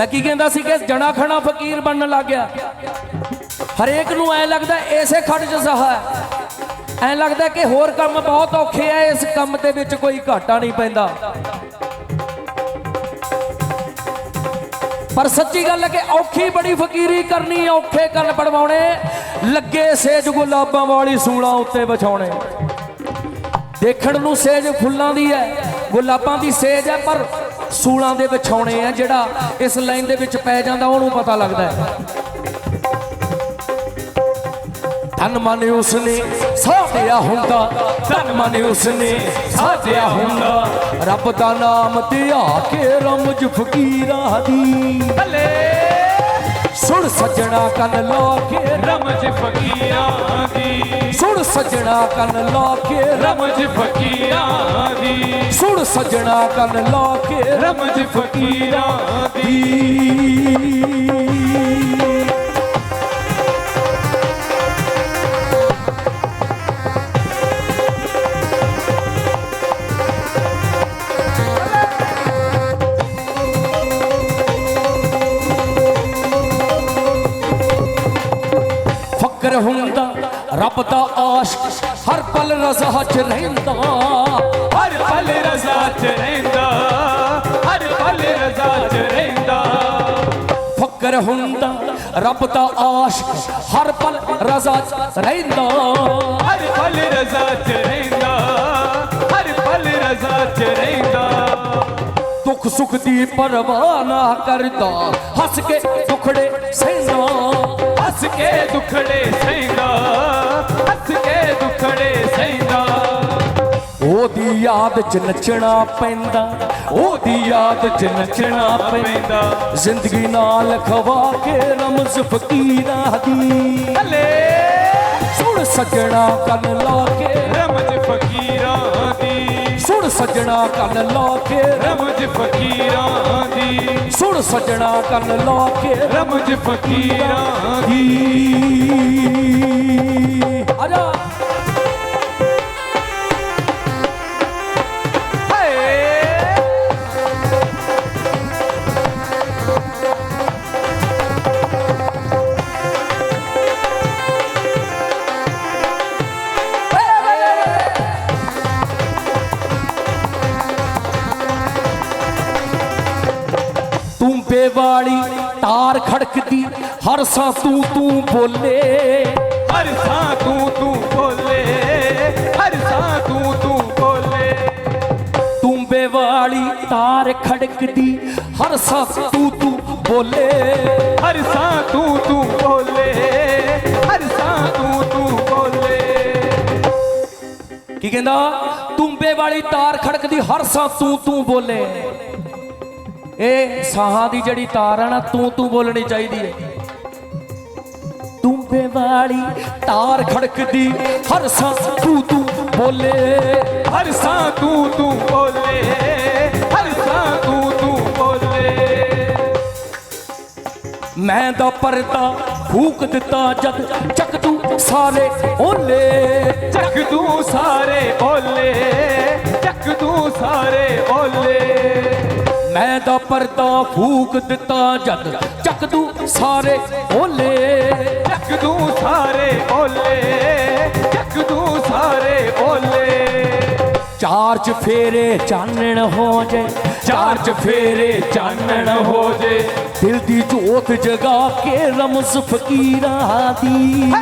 ਮੈਂ ਕੀ ਕਹਿੰਦਾ ਸੀ ਕਿ ਜਣਾ ਖਣਾ ਫਕੀਰ ਬਣਨ ਲੱਗ ਗਿਆ। ਹਰੇਕ ਨੂੰ ਐ ਲੱਗਦਾ ਐਸੇ ਖੱਡ 'ਚ ਸਹਾ ਹੈ। ਐ ਲੱਗਦਾ ਕਿ ਹੋਰ ਕੰਮ ਬਹੁਤ ਔਖੇ ਐ ਇਸ ਕੰਮ ਦੇ ਵਿੱਚ ਕੋਈ ਘਾਟਾ ਨਹੀਂ ਪੈਂਦਾ। ਪਰ ਸੱਚੀ ਗੱਲ ਹੈ ਕਿ ਔਖੀ ਬੜੀ ਫਕੀਰੀ ਕਰਨੀ ਔਖੇ ਕੰਨ ਪੜਵਾਉਣੇ, ਲੱਗੇ ਸੇਜ ਗੁਲਾਬਾਂ ਵਾਲੀ ਸੂਲਾਂ ਉੱਤੇ ਵਿਛਾਉਣੇ। ਦੇਖਣ ਨੂੰ ਸੇਜ ਫੁੱਲਾਂ ਦੀ ਹੈ, ਗੁਲਾਬਾਂ ਦੀ ਸੇਜ ਹੈ, ਪਰ ਸੂਲਾਂ ਦੇ ਵਿਛਾਉਣੇ ਆ ਜਿਹੜਾ ਇਸ ਲਾਈਨ ਦੇ ਵਿੱਚ ਪੈ ਜਾਂਦਾ ਉਹਨੂੰ ਪਤਾ ਲੱਗਦਾ ਹੈ। ਤਨ ਮਨ ਉਸਨੇ ਸਾਧਿਆ ਹੁੰਦਾ। ਤਨ ਮਨ ਉਸਨੇ ਸਾਧਿਆ ਹੁੰਦਾ। ਰੱਬ ਦਾ ਨਾਮ ਧਿਆ ਕੇ ਰਮਜ ਫਕੀਰਾਂ ਦੀ। ਭਲੇ ਸੁਣ ਸੱਜਣਾ ਕੰਨ ਲਾ ਕੇ ਰਮਜ ਫਕੀਰਾਂ ਦੀ। ਸੁਣ ਸੱਜਣਾ ਕੰਨ ਲਾ ਕੇ ਰਮਜ ਫਕੀਰਾਂ ਸੱਜਣਾ ਕੰਨ ਲਾ ਕੇ ਰਮਜ ਫਕੀਰਾਂ ਦੀ। ਦੀ ਫਕਰ ਹੁੰਦਾ, ਰੱਬ ਦਾ ਆਸ਼ਕ, ਹਰ ਪਲ ਰਜ਼ਾ ਚ ਰਹਿੰਦਾ। ਹੁੰਦਾ ਰੱਬ ਦਾ ਆਸ਼ਕ ਹਰ ਪਲ ਰਜ਼ਾ ਚ ਰਹਿੰਦਾ ਹਰ ਪਲ ਰਜ਼ਾ ਚ ਰਹਿੰਦਾ ਹਰ ਪਲ ਰਜ਼ਾ ਚ ਰਹਿੰਦਾ ਦੁੱਖ ਸੁੱਖ ਦੀ ਪਰਵਾਹ ਨਾ ਕਰਦਾ ਹੱਸ ਕੇ ਦੁਖੜੇ ਸਹਿੰਦਾ ਹੱਸ ਕੇ ਦੁਖੜੇ ਸਹਿੰਦਾ ਹੱਸ ਕੇ ਦੁਖੜੇ ਸਹਿੰਦਾ ਉਹਦੀ ਯਾਦ ਚ ਨੱਚਣਾ ਪੈਂਦਾ ਉਹਦੀ ਯਾਦ ਚ ਨੱਚਣਾ ਪੈਂਦਾ। ਜ਼ਿੰਦਗੀ ਨਾਲ ਖਵਾ ਕੇ ਰਮਜ਼ ਫਕੀਰਾਂ ਦੀ। ਭਲੇ ਸੁਣ ਸੱਜਣਾ ਕੰਨ ਲਾ ਕੇ ਰਮਜ ਫਕੀਰਾਂ ਦੀ। ਸੁਣ ਸੱਜਣਾ ਕੰਨ ਲਾ ਕੇ ਰਮਜ ਫਕੀਰਾਂ ਦੀ। ਸੁਣ ਸੱਜਣਾ ਕੰਨ ਲਾ ਕੇ ਰਮਜ ਫਕੀਰਾਂ ਦੀ। ਦੀ। ਤੂੰ ਬੇਵਾਲੀ ਤਾਰ ਖੜਕਦੀ ਹਰ ਸਾਂ ਤੂੰ ਤੂੰ ਬੋਲੇ। ਹਰ ਸਾਂ ਤੂੰ ਤੂੰ ਬੋਲੇ ਹਰ ਸਾਂ ਤੂੰ ਤੂੰ ਬੋਲੇ। ਤੂੰ ਬੇਵਾਲੀ ਤਾਰ ਖੜਕਦੀ ਹਰ ਸਾਂ ਤੂੰ ਤੂੰ ਬੋਲੇ। ਹਰ ਸਾਂ ਤੂੰ ਤੂੰ ਬੋਲੇ ਹਰ ਸਾਂ ਤੂੰ ਤੂੰ ਬੋਲੇ। ਕੀ ਕਹਿੰਦਾ? ਤੂੰਬੇ ਵਾਲੀ ਤਾਰ ਖੜਕਦੀ ਹਰ ਸਾਂ ਤੂੰ ਤੂੰ ਬੋਲੇ। ਇਹ ਸਾਹਾਂ ਦੀ ਜਿਹੜੀ ਤਾਰ ਆ ਨਾ ਤੂੰ ਤੂੰ ਬੋਲਣੀ ਚਾਹੀਦੀ ਹੈ ਤੂੰਬੇ ਵਾਲੀ ਤਾਰ ਖੜਕਦੀ ਹਰ ਸਾਂ ਤੂੰ ਤੂੰ ਬੋਲੇ। ਹਰ ਸਾਂ ਤੂੰ ਤੂੰ ਬੋਲੇ। ਹਰ ਸਾਂ ਤੂੰ ਤੂੰ ਬੋਲੇ। ਮੈਂ ਦਾ ਪਰਦਾ ਫੂਕ ਦਿੱਤਾ ਜਦ ਚੱਕ ਤੂੰ ਸਾਰੇ ਓਲੇ। ਚੱਕ ਤੂੰ ਸਾਰੇ ਬੋਲੇ ਚੱਕ ਤੂੰ ਸਾਰੇ ਓਲੇ। ਮੈਂ ਦਾ ਪਰਦਾ ਫੂਕ ਦਿੱਤਾ ਜਦ ਚੱਕ ਤੂੰ ਸਾਰੇ ਓਲੇ। ਚੱਕ ਤੂੰ ਸਾਰੇ ਬੋਲੇ ਚੱਕ ਤੂੰ ਸਾਰੇ ਬੋਲੇ ਚਾਰ ਚ ਫੇਰੇ ਚਾਨਣ ਹੋ ਜੇ। ਚਾਰ ਚ ਫੇਰੇ ਚਾਨਣ ਹੋ ਜੇ। ਦਿਲ ਦੀ ਜੋਤ ਜਗਾ ਕੇ ਰਮਜ਼ ਫਕੀਰਾਂ ਦੀ।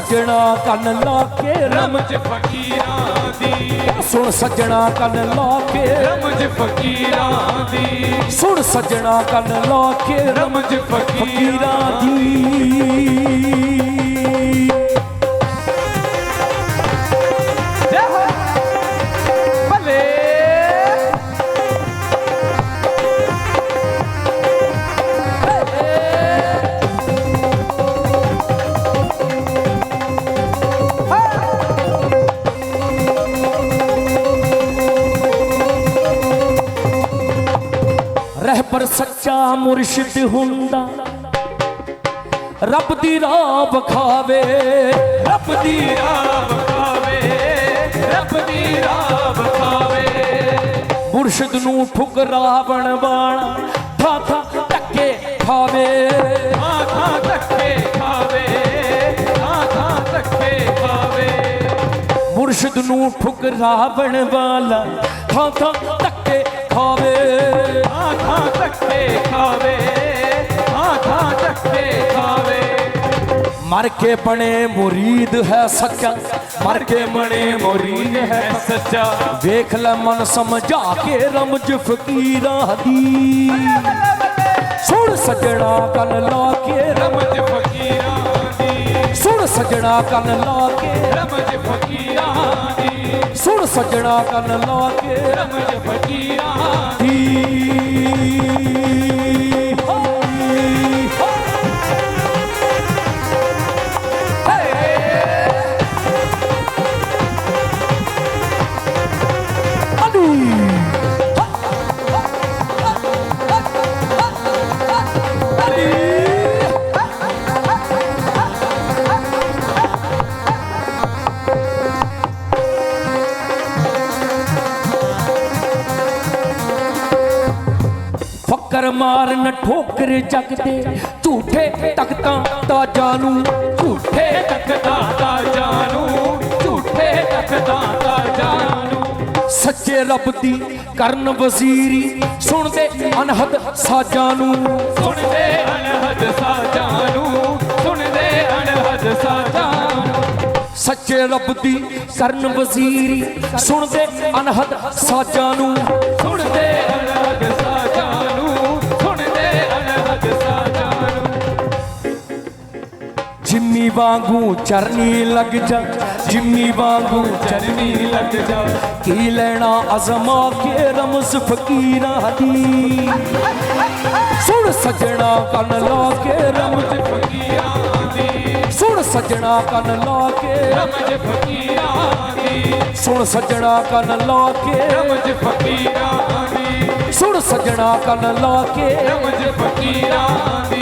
ਸੱਜਣਾ ਕੰਨ ਲਾ ਕੇ ਰਮ ਰਮਜ ਫਕੀਰਾਂ ਦੀ। ਸੁਣ ਸੱਜਣਾ ਕੰਨ ਲਾ ਕੇ ਰਮਜ ਫਕੀਰਾਂ ਦੀ। ਸੁਣ ਸੱਜਣਾ ਕੰਨ ਲਾ ਕੇ ਰਮ ਰਮਜ ਫਕੀਰਾਂ ਦੀ। ਸੱਚਾ ਮੁਰਸ਼ਿਦ ਹੁੰਦਾ। ਰੱਬ ਦੀ ਰਾਹ ਵਿਖਾਵੇ। ਰੱਬ ਦੀ ਰਾਹ ਬਖਾਵੇ ਰੱਬ ਦੀ ਰਾਹ ਬਖਾਵੇ ਮੁਰਸ਼ਿਦ ਨੂੰ ਠੁਕਰਾਵਣ ਵਾਲਾ ਥਾਂ ਥਾਂ ਧੱਕੇ ਖਾਵੇ। ਥਾਂ ਥਾਂ ਧੱਕੇ ਖਾਵੇ। ਥਾਂ ਥਾਂ ਧੱਕੇ ਖਾਵੇ। ਮੁਰਸ਼ਿਦ ਨੂੰ ਠੁਕਰਾਵਣ ਵਾਲਾ ਥਾਂ ਥਾਂ ਧੱਕੇ ਖਾਵੇ। ਥਾਂ ਧੱਕੇ ਖਾਵੇ ਥਾਂ ਥਾਂ ਧੱਕੇ ਖਾਵੇ ਮਰ ਕੇ ਬਣੇ ਮੁਰੀਦ ਹੈ ਸੱਚਾ ਮਰ ਕੇ ਬਣੇ ਮੁਰੀਦ ਹੈ ਸੱਚਾ ਵੇਖ ਲੈ ਮਨ ਸਮਝਾ ਕੇ ਰਮਜ ਫਕੀਰਾਂ ਦੀ ਸੁਣ ਸਜਣਾ ਕੰਨ ਲਾ ਕੇ ਰਮਜ ਫਕੀਰਾਂ ਦੀ ਸੁਣ ਸਜਣਾ ਕੰਨ ਲਾ ਕੇ ਰਮਜ ਫਕੀਰਾਂ ਦੀ ਸੁਣ ਸਜਣਾ ਕੰਨ ਲਾ ਕੇ ਰਮਜ ਫਕੀਰਾਂ ਦੀ। ਮਾਰਨ ਠੋਕਰ ਜਗ ਤੇ ਝੂਠੇ ਤਖਤਾਂ ਤਾਜਾਂ ਨੂੰ ਝੂਠੇ ਤਖਤਾਂ ਦਾ ਜਾਨੂ ਝੂਠੇ ਤਖਤਾਂ ਦਾ ਜਾਨੂ ਸੱਚੇ ਰੱਬ ਦੀ ਕਰਨ ਵਜ਼ੀਰੀ ਸੁਣਦੇ ਅਨਹਦ ਸਾਜਾਂ ਨੂੰ। ਸੁਣਦੇ ਅਨਹਦ ਸਾਜਾਂ ਨੂੰ ਸੁਣਦੇ ਅਨਹਦ ਸਾਜਾਂ ਨੂੰ। ਸੱਚੇ ਰੱਬ ਦੀ ਕਰਨ ਵਜ਼ੀਰੀ ਸੁਣਦੇ ਅਨਹਦ ਸਾਜਾਂ ਨੂੰ। ਵਾਂਗੂ ਚਰਨੀ ਲੱਗ ਜਾ ਜਿੰਮੀ ਵਾਂਗੂ ਚਰਨੀ ਲੱਗ ਜਾ। ਕੀ ਲੈਣਾ ਅਜ਼ਮਾ ਕੇ ਰਮਸ ਫਕੀਰਾਂ ਦੀ। ਸੁਣ ਸਜਣਾ ਕੰਨ ਲਾ ਕੇ ਰਮਜ਼ ਫਕੀਰਾਂ ਦੀ। ਸੁਣ ਸਜਣਾ ਕੰਨ ਲਾ ਕੇ ਰਮਜ ਫਕੀਰਾਂ ਦੀ। ਸੁਣ ਸਜਣਾ ਕੰਨ ਲਾ ਕੇ ਰਮਜ ਫਕੀਰਾਂ ਦੀ। ਸੁਣ ਸਜਣਾ ਕੰਨ ਲਾ ਕੇ ਰਮਜ ਫਕੀਰਾਂ ਦੀ।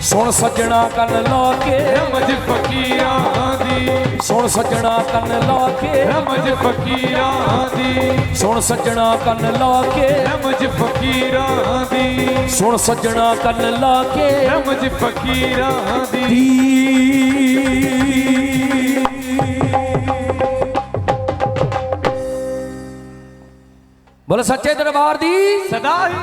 ਸੁਣ ਸਜਣਾ ਕੰਨ ਲਾ ਕੇ। ਰਮਜ ਫਕੀਰਾਂ ਦੀ। ਸੁਣ ਸਜਣਾ ਕੰਨ ਲਾ ਕੇ। ਰਮਜ ਫਕੀਰਾਂ ਦੀ। ਸੁਣ ਸਜਣਾ ਕੰਨ ਲਾ ਕੇ। ਰਮਜ ਫਕੀਰਾਂ ਦੀ। ਸੁਣ ਸਜਣਾ ਕੰਨ ਲਾ ਕੇ। ਰਮਜ ਫਕੀਰਾਂ ਦੀ। ਦੀ ਬੋਲ ਸੱਚੇ ਦਰਬਾਰ ਦੀ। ਸਦਾ ਹੀ